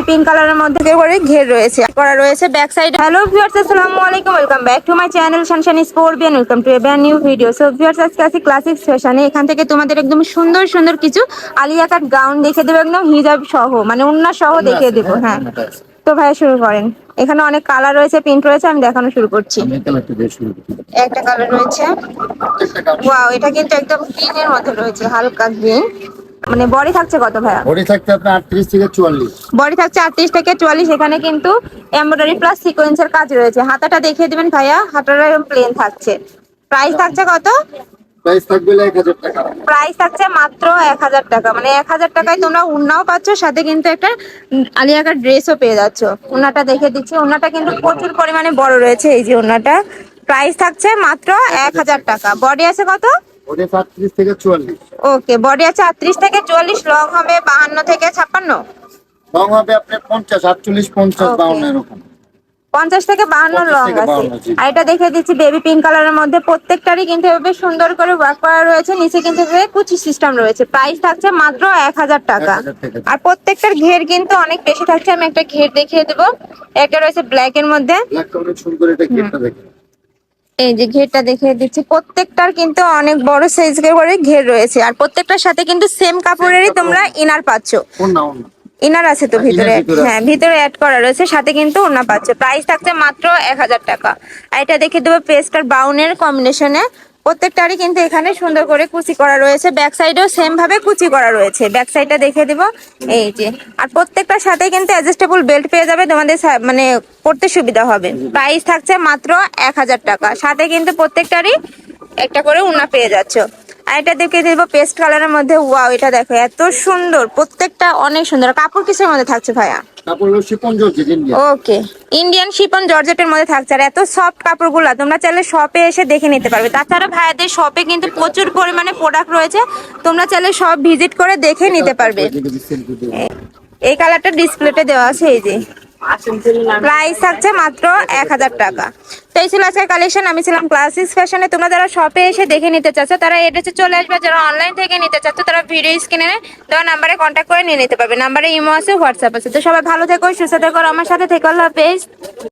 Baby pink কালারের মধ্যে করে ঘের রয়েছে করা রয়েছে ব্যাক সাইড হ্যালো ভিউয়ার্স আসসালামু আলাইকুম welcome back to my channel সানশান স্পোর্বিয়ান welcome to a brand new video so viewers আজকে আছি ক্লাসিক ফ্যাশনে এখান থেকে তোমাদের একদম সুন্দর সুন্দর কিছু আলিয়া কাট গাউন দেখে দেবো একদম হিজাব সহ মানে উন্না সহ দেখিয়ে দেবো হ্যাঁ তো ভাই শুরু করেন। এখানে অনেক কালার রয়েছে প্রিন্ট রয়েছে আমি দেখানো শুরু করছি। একটা কালার রয়েছে। ওয়াও এটা কিন্তু একদম গ্রিনের মধ্যে রয়েছে হালকা গ্রিন মানে বডি থাকছে কত ভাইয়া? বডি থাকতে আপনার আটত্রিশ থেকে চুয়াল্লিশ। বডি থাকছে আটত্রিশ থেকে চুয়াল্লিশ এখানে কিন্তু এমব্রয়ডারি প্লাস সিকোয়েন্সের কাজ রয়েছে। হাতাটা দেখিয়ে দিবেন ভাইয়া হাতাটা এরকম প্লেন থাকছে। প্রাইস থাকছে কত? প্রাইস থাকবে এক হাজার টাকা। প্রাইস থাকছে মাত্র এক হাজার টাকা। মানে এক হাজার টাকায় তোমরা উন্নাও পাচ্ছ সাথে কিন্তু একটা আলিয়াকার ড্রেসও পেয়ে যাচ্ছ। উন্নাটা দেখে দিচ্ছি। উন্নাটা কিন্তু প্রচুর পরিমাণে বড় রয়েছে এই যে উন্নাটা। প্রাইস থাকছে মাত্র এক হাজার টাকা। বডি আছে কত? বডি থেকে ওকে বডি আছে আটত্রিশ থেকে চুয়াল্লিশ লং হবে বাহান্ন থেকে হবে. এরকম। থেকে বাহান্ন লং আছে। আর এটা দেখে দিচ্ছি বেবি পিঙ্ক কালারের মধ্যে প্রত্যেকটারই কিন্তু এভাবে সুন্দর করে ওয়ার্ক করা রয়েছে। নিচে কিন্তু কুচি সিস্টেম রয়েছে। প্রাইস থাকছে মাত্র এক হাজার টাকা। 1000 টাকা। আর প্রত্যেকটার ঘের কিন্তু অনেক বেশি থাকছে। আমি একটা ঘের দেখিয়ে দেবো। একটা রয়েছে ব্ল্যাক এর মধ্যে। ব্ল্যাক সুন্দর এটা এই যে ঘেরটা দেখিয়ে দিচ্ছি প্রত্যেকটার কিন্তু অনেক বড় সাইজ করে ঘের রয়েছে। আর প্রত্যেকটার সাথে কিন্তু সেম কাপড়েরই তোমরা ইনার পাচ্ছ। ইনার আছে তো ভিতরে। হ্যাঁ ভিতরে অ্যাড করা রয়েছে সাথে কিন্তু ওনা পাচ্ছে। প্রাইস থাকছে মাত্র এক হাজার টাকা। আর এটা দেখে দেবো পেস্ট আর বাউনের কম্বিনেশনে প্রত্যেকটারই কিন্তু এখানে সুন্দর করে কুচি করা রয়েছে। ব্যাক সাইডেও সেম ভাবে কুচি করা রয়েছে। ব্যাক সাইডটা দেখে দিব। এই যে, আর প্রত্যেকটার সাথে কিন্তু অ্যাডজাস্টেবল বেল্ট পেয়ে যাবে। তোমাদের মানে পড়তে সুবিধা হবে। প্রাইস থাকছে মাত্র এক হাজার টাকা। সাথে কিন্তু প্রত্যেকটারই একটা করে উনা পেয়ে যাচ্ছ। আর এটা দেখে দেবো পেস্ট কালারের মধ্যে। ওয়াও এটা দেখো, এত সুন্দর। প্রত্যেকটা অনেক সুন্দর। কাপড় কিসের মধ্যে থাকছে ভাইয়া? তারপর হলো chiffon georgette India okay Indian chiffon জর্জেটের মধ্যে থাকছে আর এত সফট কাপড়গুলো তোমরা চাইলে শপে এসে দেখে নিতে পারবে। তাছাড়া ভাইয়াদের শপে কিন্তু প্রচুর পরিমাণে প্রোডাক্ট রয়েছে তোমরা চাইলে সব ভিজিট করে দেখে নিতে পারবে। এই কালারটা ডিসপ্লেতে দেওয়া আছে এই যে। প্রাইস থাকছে মাত্র এক হাজার টাকা। এই ছিল আজকের কালেকশন আমি ছিলাম ক্লাসিক্স ফ্যাশনে তোমরা যারা শপে এসে দেখে নিতে চাচ্ছ, তারা এড্রেসে চলে আসবে। যারা অনলাইন থেকে নিতে চাচ্ছ, তারা ভিডিও স্ক্রিনে দেওয়া নাম্বারে কন্ট্যাক্ট করে নিয়ে নিতে পারবে। নাম্বারে ইমো আছে হোয়াটসঅ্যাপ আছে। তো সবাই ভালো থেকো, সুস্থ থেকো আমার সাথে থেকো। আল্লাহ হাফেজ।